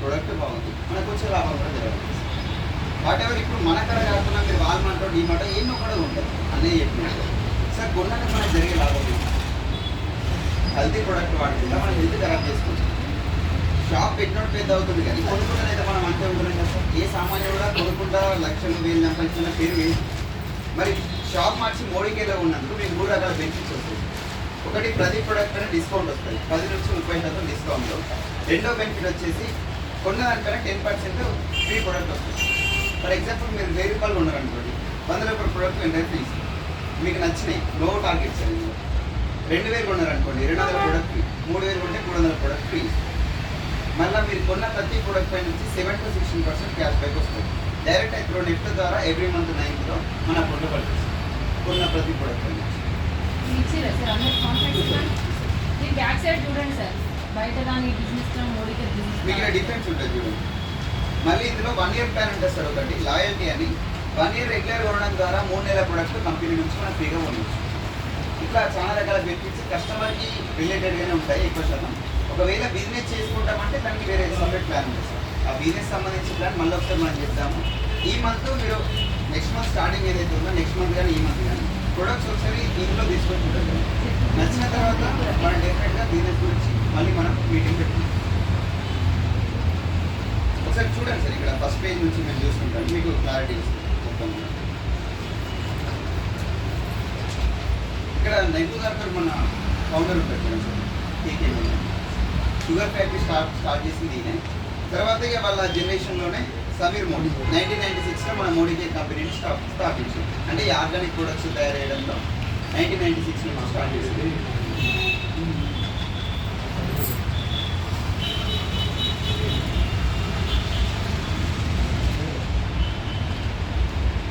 Product బాగుంది. మనకు వచ్చే లాభం కూడా జరగదు. వాట్ ఎవర్ ఇప్పుడు మన కడ కాకుండా మీరు వాల్మార్ట్ డీమార్ట్ ఎన్నో కూడా ఉండదు. అనేది చెప్పినట్టు సార్ కొన్నాక మనకు జరిగే లాభం హెల్తీ ప్రొడక్ట్ వాడుతుందా మనం హెల్త్ ఖరాబ్ చేసుకోవచ్చు షాప్ పెట్టినట్టు పెద్ద అవుతుంది కానీ కొనుక్కుంటే మనం అంతే ఉంటున్నాం కదా సార్. ఏ సామాన్యం కూడా కొనుక్కుంటా లక్షలు వేలు సంపాదించిన పేరు వేరు మరి షాప్ మార్చి మోడీకేలో ఉన్నందుకు మీకు మూడు రకాల బెనిఫిట్స్ వస్తుంది ఒకటి ప్రతి ప్రొడక్ట్ పైన డిస్కౌంట్ వస్తుంది. పది నుంచి ముప్పై శాతం డిస్కౌంట్ రెండో బెనిఫిట్ వచ్చేసి కొన్న దానిపైన టెన్ పర్సెంట్ ఫ్రీ ప్రొడక్ట్ వస్తుంది. ఫర్ ఎగ్జాంపుల్ మీరు వెయ్యి రూపాయలు ఉన్నారనుకోండి వంద రూపాయల ప్రొడక్ట్ వెంటనే ఫ్రీ మీకు నచ్చినాయి నో టార్గెట్స్ అండి రెండు వేలు కొన్నారనుకోండి రెండు వందల ప్రొడక్ట్ ఫ్రీ మూడు వేలు కొంటే మూడు వందల ప్రొడక్ట్ ఫ్రీ మళ్ళీ మీరు కొన్న ప్రతి ప్రొడక్ట్ పై నుంచి seven to sixteen percent cash back వస్తుంది. డైరెక్ట్ ఇప్పుడు నెట్ ద్వారా ఎవ్రీ మంత్ నైన్త్లో మన పొట్టు పడుతుంది కొన్న ప్రతి ప్రొడక్ట్ పై నుంచి. బ్యాక్ సైడ్ చూడండి సార్. బయట దాని బిజినెస్ మిగిలిన డిఫరెన్స్ ఉంటుంది చూడండి మళ్ళీ ఇందులో వన్ ఇయర్ ప్లాన్ ఉంటుంది సార్ ఒకటి లాయల్టీ అని. వన్ ఇయర్ రెగ్యులర్ కొనడం ద్వారా మూడు నెలల ప్రొడక్ట్ కంపెనీ నుంచి మనం ఫ్రీగా కొనవచ్చు. ఇట్లా చాలా రకాల బెనిఫిట్స్ కస్టమర్కి రిలేటెడ్గానే ఉంటాయి ఎక్కువ శాతం. ఒకవేళ బిజినెస్ చేసుకుంటామంటే దానికి వేరే సపరేట్ ప్లాన్ ఉంది సార్. ఆ బిజినెస్ సంబంధించిన ప్లాన్ మళ్ళీ ఒకసారి మనం చెప్తాము ఈ మంత్ మీరు నెక్స్ట్ మంత్ స్టార్టింగ్ ఏదైతే ఉందో నెక్స్ట్ మంత్ కానీ ఈ మంత్ కానీ ప్రొడక్ట్స్ ఒకసారి ఇంట్లో తీసుకొని ఉంటుంది నచ్చిన తర్వాత మనం డెఫినెట్గా బిజినెస్ గురించి మళ్ళీ మనం మీటింగ్ పెట్టుకుంటాం ఒకసారి చూడండి సార్ ఇక్కడ ఫస్ట్ పేజ్ నుంచి మేము చూసుకుంటాం మీకు క్లారిటీ మొత్తం. ఇక్కడ నెహ్రూ గారు మన ఫౌండర్ ఉంటారు sir KK sugar factory start start చేసింది ఈయన. తర్వాత ఇక వాళ్ళ జనరేషన్లోనే సమీర్ మోడీ నైన్టీన్ నైన్టీ సిక్స్లో మన మోడీ కేక్ కంపెనీని స్టాప్ స్థాపించింది అంటే ఈ ఆర్గానిక్ ప్రొడక్ట్స్ తయారు చేయడంలో నైన్టీన్ నైన్టీ సిక్స్లో మనం స్టార్ట్ చేసింది.